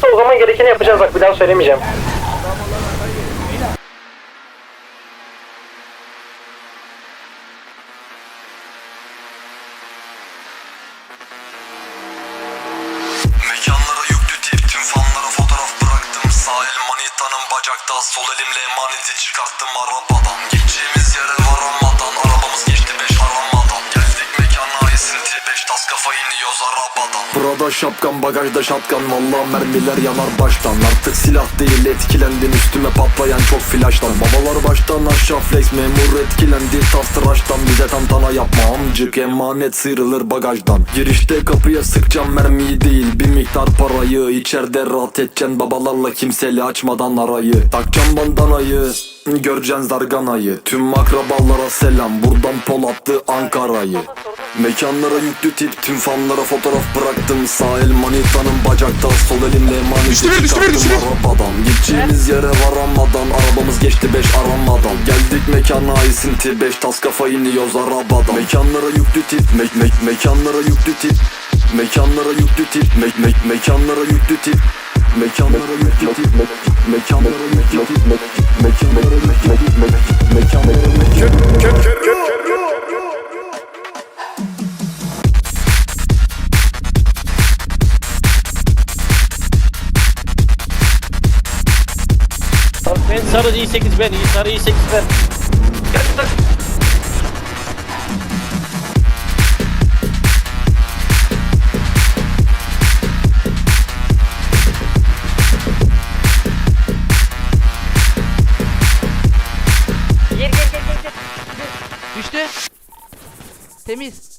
varsa o zaman gerekeni yapacağız. Bak bir daha söylemeyeceğim. Mekanlara yüklü tip Tüm fanlara fotoğraf bıraktım. Sağ manitanın bacakta Sol elimle emaneti çıkarttım. Arabadan Gideceğimiz yere varamadan Burada şapkan bagajda şatkan Valla mermiler yanar baştan. Artık silah değil etkilendim Üstüme patlayan çok flaştan. Babalar baştan aşağı flex Memur etkilendi tas tıraştan. Bize tantana yapma amcık Emanet sıyrılır bagajdan. Girişte kapıya sıkacağım mermiyi değil Bir miktar parayı. İçeride rahat edeceksin Babalarla kimseli açmadan arayı. Takacağım bandanayı Göreceksin zarganayı Tüm akrabalara selam. Buradan Polatlı Ankara'yı. Mekanlara yüklü tip Tüm fanlara fotoğraf bıraktım. Sağ el manitanın bacakta Sol elimle emaneti Düştü bir, düştü bir, düştü arabadan. Gideceğimiz yere varamadan Arabamız geçti beş aramadan. Geldik mekana esinti Beş tas kafa iniyoruz arabadan. Mekanlara yüklü tip me- me- Mekanlara yüklü tip. Mekanlara yüklü tip me- me- Mekanlara yüklü tip Mekanlara yüklü tip me- Mekanlara Ben sarı i8 ben, sarı i8 ben. Düştü. Temiz.